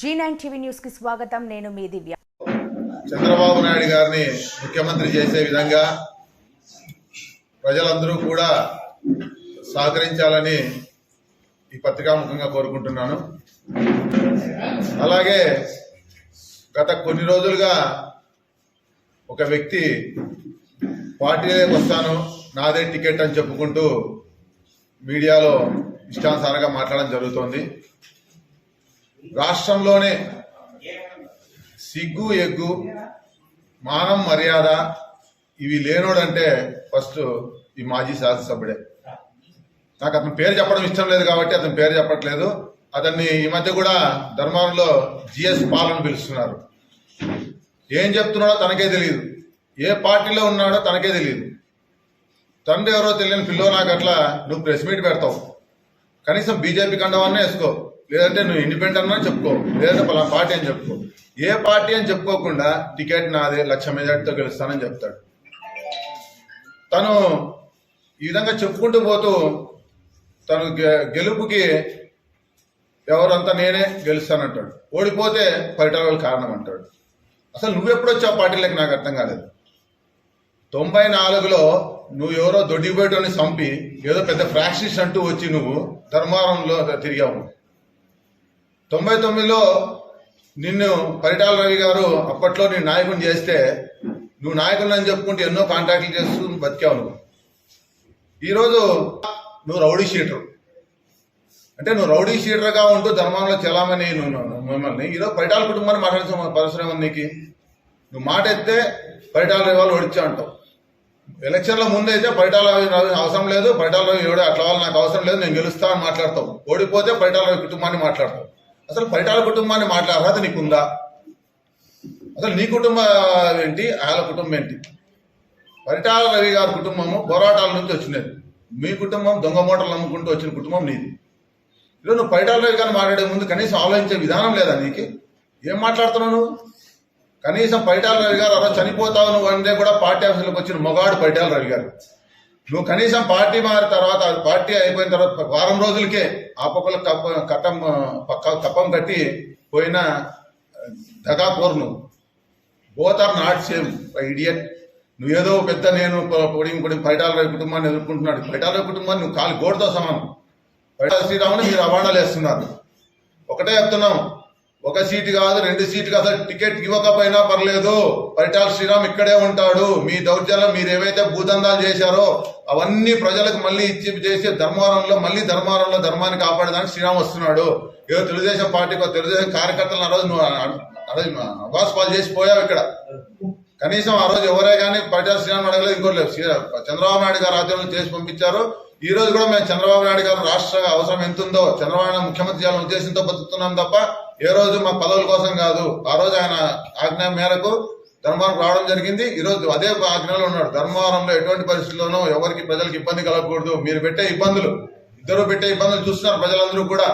G nine TV న్యూస్కి స్వాగతం. నేను మీ దివ్య. చంద్రబాబు నాయుడు గారిని ముఖ్యమంత్రి చేసే విధంగా ప్రజలందరూ కూడా సహకరించాలని ఈ పత్రికాముఖంగా కోరుకుంటున్నాను. అలాగే గత కొన్ని రోజులుగా ఒక వ్యక్తి పార్టీలే వస్తాను నాదే టికెట్ అని చెప్పుకుంటూ మీడియాలో ఇష్టానుసారంగా మాట్లాడడం జరుగుతోంది. రాష్ట్రంలోనే సిగ్గు ఎగ్గు మానం మర్యాద ఇవి లేనోడంటే ఫస్ట్ ఈ మాజీ శాసనసభ్యుడే. నాకు అతని పేరు చెప్పడం ఇష్టం లేదు కాబట్టి అతని పేరు చెప్పట్లేదు. అతన్ని ఈ మధ్య కూడా ధర్మారంలో జిఎస్ పాల్ అని పిలుస్తున్నారు. ఏం చెప్తున్నాడో తనకే తెలియదు ఏ పార్టీలో ఉన్నాడో తనకే తెలియదు తండ్రి ఎవరో తెలియని పిల్లో నాకు అట్లా నువ్వు ప్రెస్ మీట్ పెడతావు. కనీసం బీజేపీ కండవాన్నే వేసుకో. లేదంటే నువ్వు ఇండిపెండెంట్ అని చెప్పుకో లేదంటే పలానా పార్టీ అని చెప్పుకో ఏ పార్టీ అని చెప్పుకోకుండా టికెట్ నాదే లక్ష మెజార్టీతో గెలుస్తానని చెప్తాడు. తను ఈ విధంగా చెప్పుకుంటూ పోతూ తను గె- గెలుపుకి ఎవరంతా నేనే గెలుస్తానంటాడు. ఓడిపోతే పరిటాల కారణం అంటాడు అసలు నువ్వెప్పుడు వచ్చావు పార్టీలకు? నాకు అర్థం కాలేదు. తొంభై నాలుగులో నువ్వు ఎవరో దొడ్డిపోయేటోని చంపి ఏదో పెద్ద ప్రాక్టీస్ అంటూ వచ్చి నువ్వు ధర్మారంలో తిరిగావు. తొంభై తొమ్మిదిలో నిన్ను పరిటాల రవి గారు అప్పట్లో నేను నాయకుని చేస్తే నువ్వు నాయకుని అని చెప్పుకుంటూ ఎన్నో కాంటాక్ట్లు చేస్తూ బతికావు నువ్వు. ఈరోజు నువ్వు రౌడీ షీటర్. అంటే నువ్వు రౌడీ షీటర్గా ఉంటూ ధర్మంలో చలామణి నువ్వు మిమ్మల్ని. ఈరోజు పరిటాల కుటుంబాన్ని మాట్లాడాల్సిన పరిశ్రమ నీకు నువ్వు మాట ఎత్తే పరిటాల రవి వాళ్ళు ఓడిచ్చా అంటావు. ఎలక్షన్ల ముందైతే పరిటాల రవి అవసరం లేదు పరిటాల రవి ఎవడో అట్లా వాళ్ళు నాకు అవసరం లేదు నేను గెలుస్తా అని మాట్లాడతావు. ఓడిపోతే పరిటాల రవి కుటుంబాన్ని మాట్లాడతావు. అసలు పరిటాల కుటుంబాన్ని మాట్లాడే అర్హత నీకుందా? అసలు నీ కుటుంబం ఏంటి? వాళ్ళ కుటుంబం ఏంటి? పరిటాల రవి గారి కుటుంబము పోరాటాల నుంచి వచ్చినది. మీ కుటుంబం దొంగ మూటలు నమ్ముకుంటూ వచ్చిన కుటుంబం నీది. ఇలా నువ్వు పరిటాల రవి గారిని మాట్లాడే ముందు కనీసం ఆలోచించే విధానం లేదా నీకు? ఏం మాట్లాడుతున్నావు నువ్వు? కనీసం పరిటాల రవి గారు అలా చనిపోతావు నువ్వు అంటే కూడా పార్టీ ఆఫీసులకు వచ్చిన మొగాడు పరిటాల రవి గారు. నువ్వు కనీసం పార్టీ మారిన తర్వాత పార్టీ అయిపోయిన తర్వాత వారం రోజులకే ఆ పక్కల కప్ప కట్టం పక్క కప్పం కట్టి పోయిన దగా నువ్వు. Both are not same idiot నువ్వేదో పెద్ద నేను పొడిగి పొడి పరిటాల కుటుంబాన్ని ఎదుర్కొంటున్నాడు. పైటాల కుటుంబాన్ని నువ్వు కాలు గోడతో సమానం. పైటాల శ్రీరాముని మీరు అవార్డాలు వేస్తున్నారు. ఒకటే చెప్తున్నాం. ఒక సీటు కాదు రెండు సీట్లు అసలు టికెట్ ఇవ్వకపోయినా పర్లేదు. పరిటాల శ్రీరామ్ ఇక్కడే ఉంటాడు. మీ దౌర్జన్యం మీరు ఏవైతే భూదందాలు చేశారో అవన్నీ ప్రజలకు మళ్ళీ ఇచ్చి చేసి ధర్మవరంలో మళ్ళీ ధర్మవరంలో ధర్మాన్ని కాపాడడానికి శ్రీరామ్ వస్తున్నాడు. ఏదో తెలుగుదేశం పార్టీ తెలుగుదేశం కార్యకర్తలను ఆ రోజు నువ్వు అవాస్ పాలు చేసి పోయావు ఇక్కడ. కనీసం ఆ రోజు ఎవరే కానీ పరిటాల శ్రీరామ్ అడగలేదు ఇంకోటి లేదు. చంద్రబాబు నాయుడు గారు ఆధ్వర్యంలో చేసి పంపించారు. ఈ రోజు కూడా మేము చంద్రబాబు నాయుడు గారు రాష్ట్ర అవసరం ఎంత ఉందో చంద్రబాబు నాయుడు ముఖ్యమంత్రి చేయాలనే ఉద్దేశంతో బతుకుతున్నాం తప్ప ఏ రోజు మా పదవుల కోసం కాదు ఆ రోజు ఆయన ఆజ్ఞ మేరకు ధర్మవరం రావడం జరిగింది. ఈరోజు అదే ఆజ్ఞలో ఉన్నాడు. ధర్మవరంలో ఎటువంటి పరిస్థితుల్లోనూ ఎవరికి ప్రజలకు ఇబ్బంది కలగకూడదు. మీరు పెట్టే ఇబ్బందులు ఇద్దరు పెట్టే ఇబ్బందులు చూస్తున్నారు ప్రజలందరూ కూడా.